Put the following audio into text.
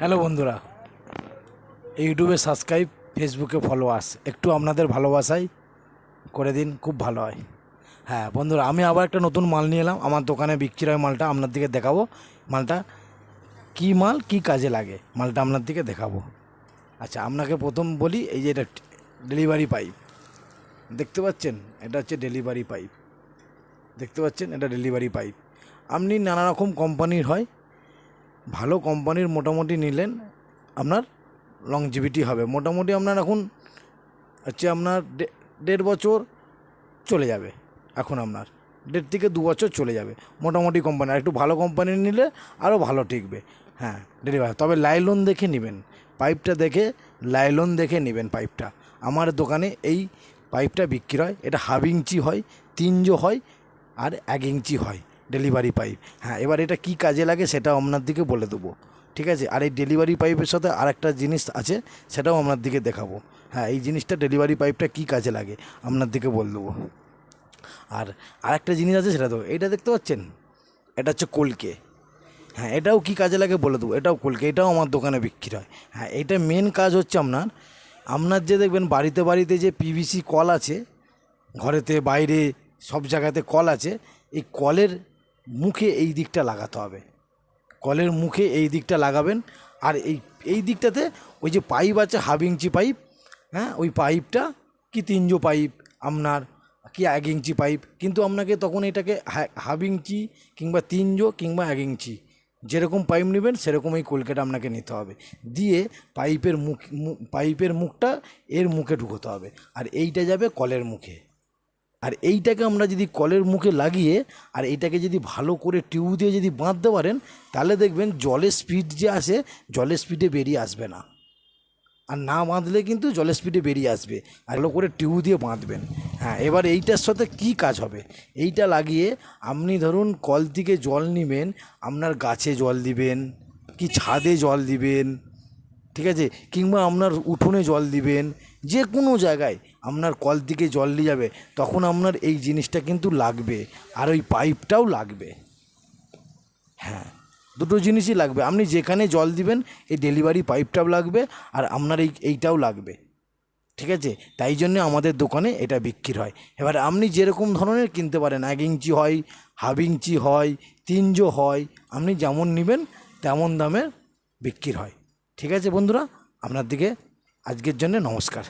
Hello বন্ধুরা, ইউটিউবে subscribe ফেসবুকে ফলোয়ার্স একটু আপনাদের ভালোবাসাই করে দিন, খুব ভালো হয়। হ্যাঁ বন্ধুরা, আমি আবার একটা নতুন মাল নিয়ে এলাম। আমার দোকানে বিক্রি হয় মালটা আপনার দিকে দেখাবো। মালটা কী মাল, কী কাজে লাগে, মালটা আপনার দিকে দেখাবো। আচ্ছা আপনাকে প্রথম বলি, এই যে এটা ডেলিভারি পাইপ দেখতে পাচ্ছেন? এটা হচ্ছে ডেলিভারি পাইপ দেখতে পাচ্ছেন? এটা ডেলিভারি পাইপ আপনি নানা রকম কোম্পানির হয় ভালো কোম্পানির মোটামুটি নিলেন, আপনার লংজিভিটি হবে। মোটামুটি আপনার এখন, হচ্ছে আপনার দেড় বছর চলে যাবে, এখন আপনার। দেড় থেকে দু বছর চলে যাবে, মোটামুটি কোম্পানি আর একটু ভালো কোম্পানির নিলে আরও ভালো টিকবে। হ্যাঁ ডেলিভারি তবে লাইলন দেখে নেবেন পাইপটা দেখে লাইলন দেখে নেবেন পাইপটা আমার দোকানে এই পাইপটা বিক্রি হয়। এটা হাফ ইঞ্চি হয় তিনজো হয়, আর এক ইঞ্চি হয়। ডেলিভারি পাইপ হ্যাঁ এবার এটা কি কাজে লাগে সেটাও আপনার দিকে বলে দেবো। ঠিক আছে? আর এই ডেলিভারি পাইপের সাথে আরেকটা জিনিস আছে, সেটাও আপনার দিকে দেখাবো। হ্যাঁ এই জিনিসটা ডেলিভারি পাইপটা কি কাজে লাগে আপনার দিকে বলে দেবো। আর আরেকটা জিনিস আছে, সেটা তো এটা দেখতে পাচ্ছেন? এটা হচ্ছে কলকে। হ্যাঁ এটাও কি কাজে লাগে বলে দেবো, এটাও কলকে, এটাও আমার দোকানে বিক্রি হয়। হ্যাঁ এটা মেন কাজ হচ্ছে আপনার আপনার যে দেখবেন বাড়িতে বাড়িতে যে পিভিসি কল আছে, ঘরেতে বাইরে সব জায়গাতে কল আছে, এই কলের মুখে এই দিকটা লাগাতে হবে। কলের মুখে এই দিকটা লাগাবেন আর এই এই দিকটাতে ওই যে পাইপ আছে হাফ ইঞ্চি পাইপ হ্যাঁ ওই পাইপটা কি তিনজো পাইপ আপনার, কি এক ইঞ্চি পাইপ, কিন্তু আপনাকে তখন এটাকে হাফ ইঞ্চি কিংবা তিনজো কিংবা এক ইঞ্চি যেরকম পাইপ নেবেন সেরকম এই কলকেটা আপনাকে নিতে হবে। দিয়ে পাইপের মুখ পাইপের মুখটা এর মুখে ঢুকোতে হবে। আর এইটা যাবে কলের মুখে। আর এইটাকে আমরা যদি কলের মুখে লাগিয়ে আর এইটাকে যদি ভালো করে টিউব দিয়ে যদি বাঁধতে পারেন, তাহলে দেখবেন জলের স্পিড যে আসে, জলের স্পিডে বেরিয়ে আসবে না। আর না বাঁধলে কিন্তু জলের স্পিডে বেরিয়ে আসবে। ভালো করে টিউব দিয়ে বাঁধবেন। হ্যাঁ এবার এইটার সাথে কি কাজ হবে? এইটা লাগিয়ে আপনি ধরুন কল থেকে জল নেবেন, আপনার গাছে জল দিবেন, কি ছাদে জল দিবেন, ঠিক আছে? কিংবা আপনার উঠোনে জল দিবেন, যে কোনো জায়গায়। আপনার কল থেকে জল নিয়ে যাবে, তখন আপনার এই জিনিসটা কিন্তু লাগবে, আর ওই পাইপটাও লাগবে। হ্যাঁ দুটো জিনিসই লাগবে। আপনি যেখানে জল দিবেন, এই ডেলিভারি পাইপটাও লাগবে, আর আপনার এই, এইটাও লাগবে। ঠিক আছে? তাই জন্য আমাদের দোকানে এটা বিক্রি হয়। এবার আপনি যেরকম ধরনের কিনতে পারেন, এক ইঞ্চি হয়, হাফ ইঞ্চি হয় তিনজো হয়, আপনি যেমন নেবেন, তেমন দামের বিক্রি হয়। ঠিক আছে বন্ধুরা? আপনার দিকে আজকের জন্য নমস্কার।